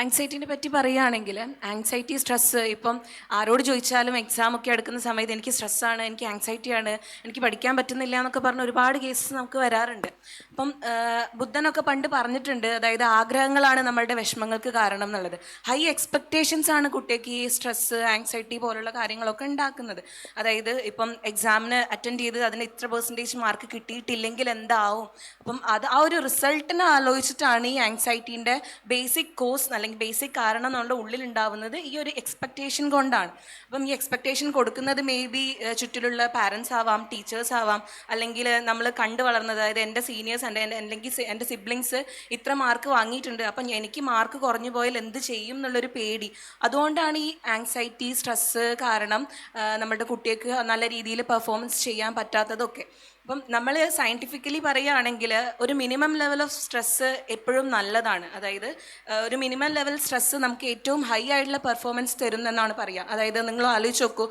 ആങ്സൈറ്റിനെ പറ്റി പറയുകയാണെങ്കിൽ anxiety stress ഇപ്പം ആരോട് ചോദിച്ചാലും എക്സാം ഒക്കെ എടുക്കുന്ന സമയത്ത് എനിക്ക് സ്ട്രെസ്സാണ് എനിക്ക് ആങ്സൈറ്റിയാണ് എനിക്ക് പഠിക്കാൻ പറ്റുന്നില്ല എന്നൊക്കെ പറഞ്ഞ് ഒരുപാട് കേസസ് നമുക്ക് വരാറുണ്ട്. അപ്പം ബുദ്ധനൊക്കെ പണ്ട് പറഞ്ഞിട്ടുണ്ട് അതായത് ആഗ്രഹങ്ങളാണ് നമ്മളുടെ വിഷമങ്ങൾക്ക് കാരണം എന്നുള്ളത്. ഹൈ എക്സ്പെക്റ്റേഷൻസ് ആണ് കുട്ടിക്ക് ഈ സ്ട്രെസ്സ് ആങ്സൈറ്റി പോലുള്ള കാര്യങ്ങളൊക്കെ ഉണ്ടാക്കുന്നത്. അതായത് ഇപ്പം എക്സാമിന് അറ്റൻഡ് ചെയ്ത് അതിന് ഇത്ര പെർസെന്റേജ് മാർക്ക് കിട്ടിയിട്ടില്ലെങ്കിൽ എന്താവും? അപ്പം അത് ആ ഒരു റിസൾട്ടിനെ ആലോചിച്ചിട്ടാണ് ഈ ആങ്സൈറ്റീന്റെ ബേസിക് കോഴ്സ് അല്ലെങ്കിൽ ബേസിക് കാരണം നമ്മുടെ ഉള്ളിൽ ഉണ്ടാവുന്നത് ഈ ഒരു എക്സ്പെക്റ്റേഷൻ കൊണ്ടാണ്. അപ്പം ഈ എക്സ്പെക്റ്റേഷൻ കൊടുക്കുന്നത് മേ ബി ചുറ്റിലുള്ള പാരൻസ് ആവാം ടീച്ചേഴ്സ് ആവാം അല്ലെങ്കിൽ നമ്മൾ കണ്ടു വളർന്നത് അതായത് എന്റെ സീനിയേഴ്സ് എന്റെ- അല്ലെങ്കിൽ എന്റെ സിബ്ലിങ്സ് ഇത്ര മാർക്ക് വാങ്ങിയിട്ടുണ്ട്. അപ്പം എനിക്ക് മാർക്ക് കുറഞ്ഞു പോയാൽ എന്ത് ചെയ്യും എന്നുള്ളൊരു പേടി. അതുകൊണ്ടാണ് ഈ ആങ്സൈറ്റി സ്ട്രെസ്സ് കാരണം നമ്മുടെ കുട്ടികൾക്ക് നല്ല രീതിയിൽ പെർഫോമൻസ് ചെയ്യാൻ പറ്റാത്തതൊക്കെ. അപ്പം നമ്മൾ സയന്റിഫിക്കലി പറയുകയാണെങ്കിൽ ഒരു മിനിമം ലെവൽ ഓഫ് സ്ട്രെസ്സ് എപ്പോഴും നല്ലതാണ്. അതായത് ഒരു മിനിമം ലെവൽ സ്ട്രെസ്സ് നമുക്ക് ഏറ്റവും ഹൈ ആയിട്ടുള്ള പെർഫോമൻസ് തരുന്നെന്നാണ് പറയുക അതായത് നിങ്ങൾ ആലോചിച്ച് നോക്കൂ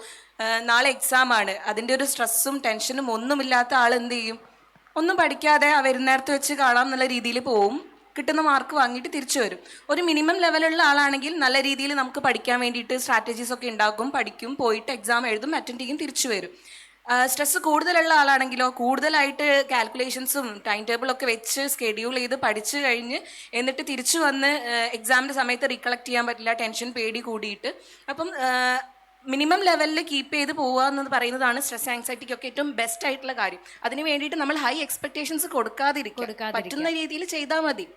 നാളെ എക്സാം ആണ്. അതിന്റെ ഒരു സ്ട്രെസ്സും ടെൻഷനും ഒന്നുമില്ലാത്ത ആൾ എന്ത് ചെയ്യും? ഒന്നും പഠിക്കാതെ ആ വരുന്നേരത്ത് വെച്ച് കാണാം എന്നുള്ള രീതിയിൽ പോവും. കിട്ടുന്ന മാർക്ക് വാങ്ങിയിട്ട് തിരിച്ചു വരും. ഒരു മിനിമം ലെവലുള്ള ആളാണെങ്കിൽ നല്ല രീതിയിൽ നമുക്ക് പഠിക്കാൻ വേണ്ടിയിട്ട് സ്ട്രാറ്റജീസ് ഒക്കെ ഉണ്ടാക്കും പഠിക്കും പോയിട്ട് എക്സാം എഴുതും അറ്റൻഡ് ചെയ്യും തിരിച്ചു വരും. സ്ട്രെസ് കൂടുതലുള്ള ആളാണെങ്കിലോ കൂടുതലായിട്ട് കാൽക്കുലേഷൻസും ടൈം ടേബിളൊക്കെ വെച്ച് സ്കെഡ്യൂൾ ചെയ്ത് പഠിച്ചു കഴിഞ്ഞ് എന്നിട്ട് തിരിച്ചു വന്ന് എക്സാമിന്റെ സമയത്ത് റീകളക്ട് ചെയ്യാൻ പറ്റില്ല ടെൻഷൻ പേടി കൂടിയിട്ട്. അപ്പം മിനിമം ലെവലിൽ കീപ്പ് ചെയ്ത് പോവുക എന്ന് പറയുന്നതാണ് സ്ട്രെസ് ആങ്സൈറ്റിക്കൊക്കെ ഏറ്റവും ബെസ്റ്റ് ആയിട്ടുള്ള കാര്യം. അതിന് വേണ്ടിയിട്ട് നമ്മൾ ഹൈ എക്സ്പെക്ടേഷൻസ് കൊടുക്കാതിരിക്കുക. പറ്റുന്ന രീതിയിൽ ചെയ്താൽ മതി.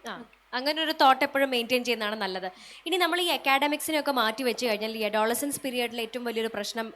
അങ്ങനെ ഒരു തോട്ട് എപ്പോഴും മെയിന്റെയിൻ ചെയ്യുന്നതാണ് നല്ലത്. ഇനി നമ്മൾ ഈ അക്കാഡമിക്സിനെയൊക്കെ മാറ്റി വെച്ച് കഴിഞ്ഞാൽ ഈ അഡോളസൻസ് പീരിയഡിൽ ഏറ്റവും വലിയൊരു പ്രശ്നം